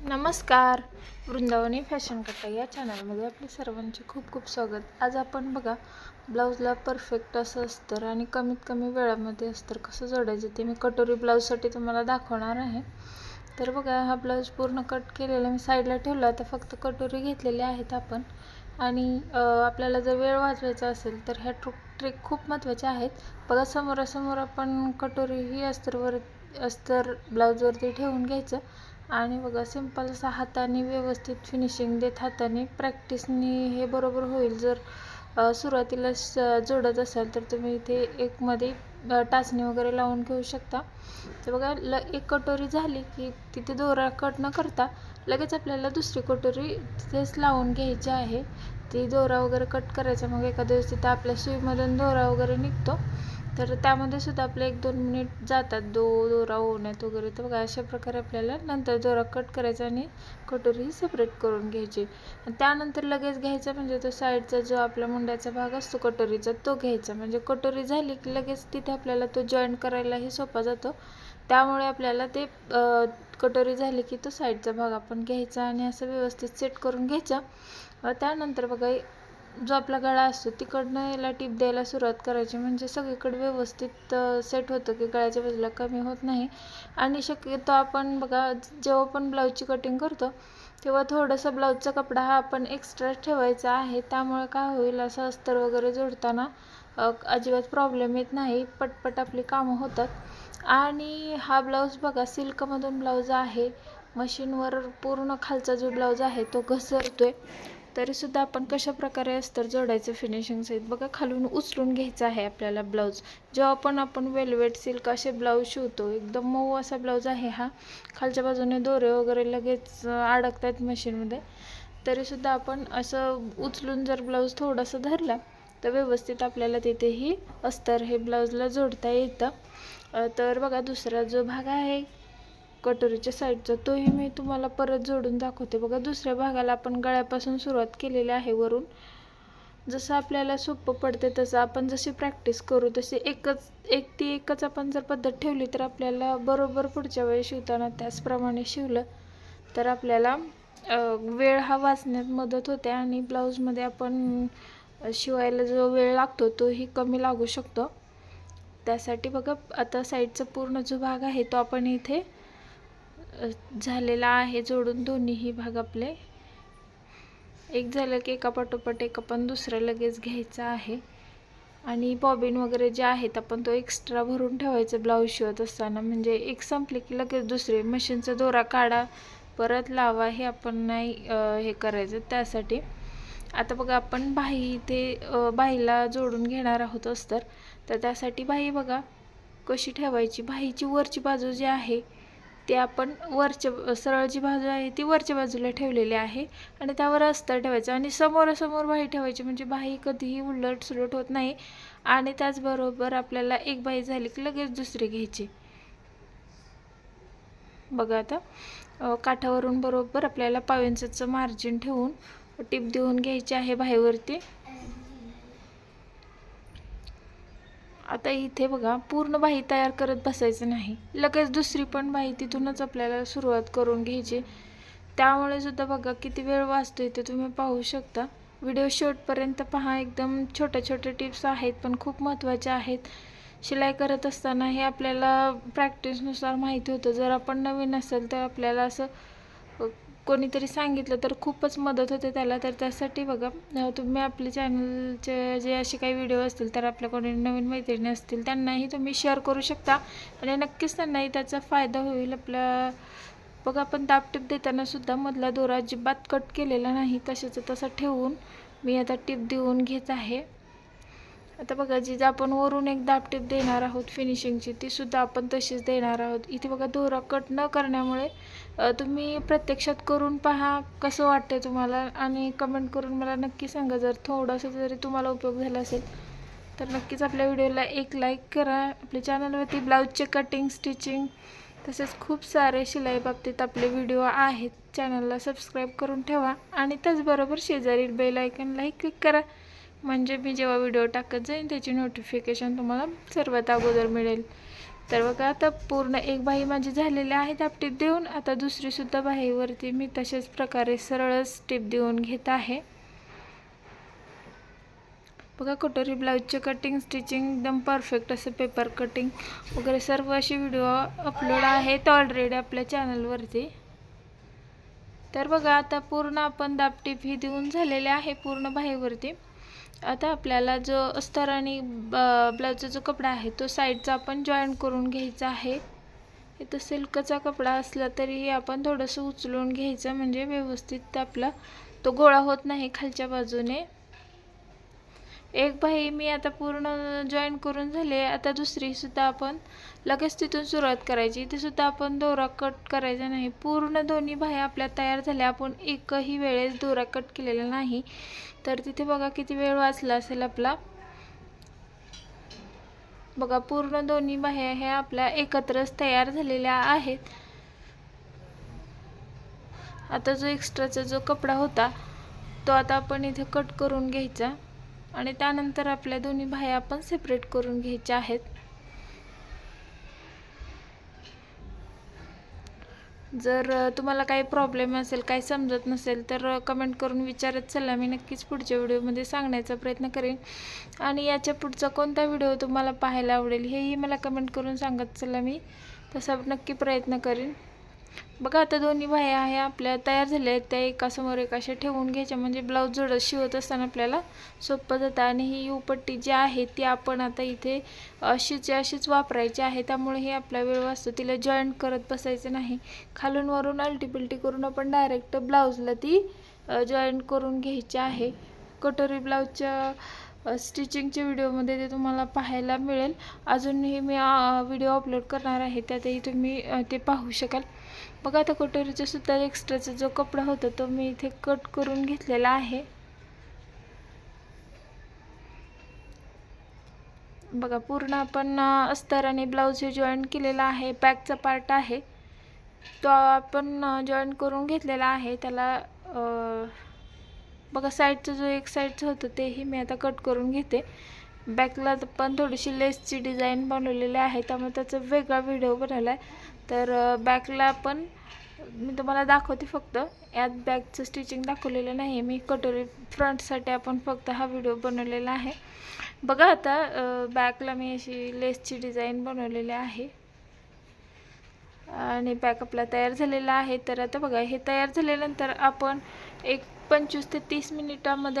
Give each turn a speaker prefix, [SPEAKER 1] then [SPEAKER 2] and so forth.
[SPEAKER 1] नमस्कार. वृंदावनी फॅशन कट्टा या चॅनलमध्ये आपले सर्वांचे खूप खूप स्वागत. आज आपण बघा ब्लाऊजला परफेक्ट असं अस्तर आणि कमीत कमी वेळामध्ये अस्तर कसं जोडायचं ते मी कटोरी ब्लाऊजसाठी तुम्हाला दाखवणार आहे. तर बघा हा ब्लाऊज पूर्ण कट केलेला मी साईडला ठेवला. तर फक्त कटोरी घेतलेल्या आहेत आपण. आणि आपल्याला जर वेळ वाचवायचा असेल तर ह्या ट्रू ट्रिक खूप महत्त्वाच्या आहेत. बघा समोरासमोर आपण कटोरी ही अस्तरवर अस्तर ब्लाऊजवरती ठेवून घ्यायचं. आणि बघा सिंपल असा हाताने व्यवस्थित फिनिशिंग देत हाताने प्रॅक्टिसनी हे बरोबर होईल. जर सुरुवातीला स जोडत असाल तर तुम्ही इथे एकमध्ये टाचणी वगैरे लावून घेऊ शकता. तर बघा ल एक कटोरी झाली की तिथे दोरा कट न करता लगेच आपल्याला दुसरी कटोरी तिथेच लावून घ्यायची आहे. ती दोरा वगैरे कट करायचा मग एखाद्या दिवस तिथं आपल्या सुईमधून दोरा वगैरे निघतो. तर त्यामध्ये सुद्धा आपले एक दोन मिनिट जातात दो दोरा ओवण्यात वगैरे. तर बघा अशा प्रकारे आपल्याला नंतर दोरा कट करायचा आणि कटोरी सेपरेट करून घ्यायची. त्यानंतर लगेच घ्यायचा म्हणजे तो साईडचा जो आपला मुंड्याचा भाग असतो कटोरीचा तो घ्यायचा. म्हणजे कटोरी झाली की लगेच तिथे आपल्याला तो जॉईंट करायलाही सोपा जातो. त्यामुळे आपल्याला ते कटोरी झाली की तो साईडचा भाग आपण घ्यायचा आणि असं व्यवस्थित सेट करून घ्यायचा. त्यानंतर बघा जो आपला गळा असतो तिकडनं याला टीप द्यायला सुरुवात करायची. म्हणजे सगळीकडे व्यवस्थित सेट होतं की गळ्याच्या बाजूला कमी होत नाही. आणि शक्यतो आपण बघा जेव्हा पण ब्लाऊजची कटिंग करतो तेव्हा थोडंसं ब्लाऊजचा कपडा हा आपण एक्स्ट्रा ठेवायचा आहे. त्यामुळे काय होईल असं अस्तर वगैरे जोडताना अजिबात प्रॉब्लेम येत नाही. पटपट आपली कामं होतात. आणि हा ब्लाऊज बघा सिल्कमधून ब्लाऊज आहे. मशीनवर पूर्ण खालचा जो ब्लाऊज आहे तो घसरतो आहे तरीसुद्धा आपण कशा प्रकारे अस्तर जोडायचं फिनिशिंग सहित बघा खालून उचलून घ्यायचं आहे आपल्याला ब्लाऊज जेव्हा पण आपण वेलवेट सिल्क असे ब्लाऊज शिवतो एकदम मऊ असा ब्लाऊज आहे हा. खालच्या बाजूने दोरे वगैरे लगेच अडकत अडकतात मशीनमध्ये तरीसुद्धा आपण असं उचलून जर ब्लाऊज थोडासा धरला तर व्यवस्थित आपल्याला तिथेही अस्तर हे ब्लाऊजला जोडता येतं. तर बघा दुसरा जो भाग आहे कटोरीच्या साईडचा तोही मी तुम्हाला परत जोडून दाखवते. बघा दुसऱ्या भागाला आपण गळ्यापासून सुरुवात केलेली आहे वरून. जसं आपल्याला सोपं पडते तसं आपण जशी प्रॅक्टिस करू तशी एकच एक ती एकच आपण जर पद्धत ठेवली तर आपल्याला बरोबर पुढच्या वेळी शिवताना त्याचप्रमाणे शिवलं तर आपल्याला वेळ हा वाचण्यात मदत होते आणि ब्लाऊजमध्ये आपण शिवायला जो वेळ लागतो तोही कमी लागू शकतो. त्यासाठी बघा आता साईडचा पूर्ण जो भाग आहे तो आपण इथे झालेला आहे जोडून दोन्हीही भाग आपले. एक झालं की एका पाठोपाठ एक आपण दुसरं लगेच घ्यायचं आहे. आणि बॉबिन वगैरे जे आहेत आपण तो एक्स्ट्रा भरून ठेवायचं ब्लाऊज शिवत असताना. म्हणजे एक संपले की लगेच दुसरे. मशीनचा दोरा काढा परत लावा हे आपण नाही हे करायचं त्यासाठी. आता बघा आपण बाही इथे अ, बाहीला जोडून घेणार आहोत अस्तर. तर त्यासाठी बाही बघा कशी ठेवायची. बाहीची वरची बाजू जी आहे ते आपण वरच्या सरळ जी बाजू आहे ती वरच्या बाजूला ठेवलेली आहे आणि त्यावर अस्तर ठेवायचं आणि समोरासमोर बाही ठेवायची म्हणजे बाही कधीही उलट सुलट होत नाही आणि त्याचबरोबर आपल्याला एक बाही झाली की लगेच दुसरी घ्यायची. बघा आता काठावरून बरोबर आपल्याला पाव इंचाचं मार्जिन ठेवून टीप देऊन घ्यायची आहे बाहीवरती आता इथे बघा पूर्ण बाही तयार करत बसायचं नाही. लगेच दुसरी पण बाही तिथूनच आपल्याला सुरुवात करून घ्यायची. त्यामुळे सुद्धा बघा किती वेळ वाचतो इथे तुम्ही पाहू शकता. व्हिडिओ शेवटपर्यंत पहा एकदम छोट्या छोट्या टिप्स आहेत पण खूप महत्त्वाच्या आहेत. शिलाई करत असताना हे आपल्याला प्रॅक्टिसनुसार माहिती होतं. जर आपण नवीन असेल तर आपल्याला असं कोणीतरी सांगितलं तर खूपच मदत होते त्याला. तर त्यासाठी बघा तुम्ही आपले चॅनलचे जे असे काही व्हिडिओ असतील तर आपल्या कोणी नवीन मैत्रिणी असतील त्यांनाही तुम्ही शेअर करू शकता. आणि नक्कीच त्यांनाही त्याचा फायदा होईल. आपल्या बघा आपण दाबटीप देताना सुद्धा मधला दोरा अजिबात कट केलेला नाही. तशाचा तसा ठेवून मी आता टीप देऊन घेत आहे. आता बघा जी जी आपण वरून एक दापटीप देणार आहोत फिनिशिंगची ती सुद्धा आपण तशीच देणार आहोत. इथे बघा दोरा कट न करण्यामुळे तुम्ही प्रत्यक्षात करून पहा कसं वाटतं तुम्हाला आणि कमेंट करून मला नक्की सांगा. जर थोडासा जरी तुम्हाला उपयोग झाला असेल तर नक्कीच आपल्या व्हिडिओला एक लाईक करा. आपल्या चॅनलवरती ब्लाऊजचे कटिंग स्टिचिंग तसेच खूप सारे शिलाई बाबतीत आपले व्हिडिओ आहेत. चॅनलला सबस्क्राईब करून ठेवा आणि त्याचबरोबर शेजारील बेल आयकनलाही क्लिक करा. म्हणजे मी जेव्हा व्हिडिओ टाकत जाईन त्याची नोटिफिकेशन तुम्हाला सर्वात अगोदर मिळेल. तर बघा आता पूर्ण एक बाही माझी झालेली आहे दापटीप देऊन आता दुसरीसुद्धा बाहीवरती मी तशाच प्रकारे सरळच टिप देऊन घेत आहे. बघा कटोरी ब्लाऊजचे कटिंग स्टिचिंग एकदम परफेक्ट असं पेपर कटिंग वगैरे सर्व असे व्हिडिओ अपलोड आहेत ऑलरेडी आपल्या चॅनलवरती तर बघा आता पूर्ण आपण दापटीप ही देऊन झालेले आहे पूर्ण बाहीवरती आता आपल्याला जो अस्तर आणि ब्लाऊजचा जो कपडा आहे तो साईडचा आपण जॉईन करून घ्यायचा आहे. इथं सिल्कचा कपडा असला तरीही आपण थोडंसं उचलून घ्यायचं म्हणजे व्यवस्थित आपला तो गोळा होत नाही खालच्या बाजूने. एक बाही मी आता पूर्ण जॉईन करून झाले आता दुसरीसुद्धा आपण लगेच तिथून सुरुवात करायची. तीसुद्धा आपण दोरा कट करायचा नाही. पूर्ण दोन्ही बाह्या आपल्या तयार झाल्या. आपण एकही वेळेस दोरा कट केलेला नाही. तर तिथे बघा किती वेळ वाचला असेल आपला. बघा पूर्ण दोन्ही बाह्या ह्या आपल्या एकत्रच तयार झालेल्या आहेत. आता जो एक्स्ट्राचा जो कपडा होता तो आता आपण इथे कट करून घ्यायचा. आणि त्यानंतर आपल्या दोन्ही बाह्या आपण सेपरेट करून घ्यायच्या आहेत. जर तुम्हाला काही प्रॉब्लेम असेल काही समजत नसेल तर कमेंट करून विचारत चला. मी नक्कीच पुढच्या व्हिडिओमध्ये सांगण्याचा प्रयत्न करेन. आणि याच्या पुढचा कोणता व्हिडिओ तुम्हाला पाहायला आवडेल हेही मला कमेंट करून सांगत चला मी. तसा नक्की प्रयत्न करेन. बघा आता दोन्ही बाह्या आहे आपल्या तयार झाल्या आहेत त्या एकासमोर एक अशा ठेवून घ्यायच्या. म्हणजे ब्लाऊज जोड शिवत असताना आपल्याला सोपं जातं. आणि ही उपट्टी जी आहे ती आपण आता इथे अशीच अशीच वापरायची आहे. त्यामुळे हे आपला वेळ वाचतो. तिला जॉईंट करत बसायचं नाही. खालून वरून अल्टीपिल्टी करून आपण डायरेक्ट ब्लाऊजला ती जॉईंट करून घ्यायची आहे. कटोरी ब्लाऊजच्या स्टिचिंगच्या व्हिडिओमध्ये ते तुम्हाला पाहायला मिळेल. अजूनही मी व्हिडिओ अपलोड करणार आहे. त्यातही तुम्ही ते पाहू शकाल. बघा आता कटोरीचा सुद्धा एक्स्ट्राचा जो कपडा होता तो मी इथे कट करून घेतलेला आहे. बघा पूर्ण आपण अस्तराने अस्तर आणि ब्लाऊज हे जॉईन केलेला आहे बॅकचा पार्ट आहे. तो आपण जॉईन करून घेतलेला आहे. त्याला बघा साईडचं जो एक साईडचं होतं तेही मी आता कट करून घेते. बॅकला पण थोडीशी लेसची डिझाईन बनवलेली आहे. त्यामुळे त्याचा वेगळा व्हिडिओ बनवला आहे तर बॅकला पण मी तुम्हाला दाखवते फक्त. यात बॅकचं स्टिचिंग दाखवलेलं नाही मी कटोरी फ्रंटसाठी आपण फक्त हा व्हिडिओ बनवलेला आहे. बघा आता बॅकला मी अशी लेसची डिझाईन बनवलेली आहे. आणि बॅक आपला तयार झालेला आहे. तर आता बघा हे तयार झाल्यानंतर आपण एक पंचवीस ते तीस मिनिटामध्ये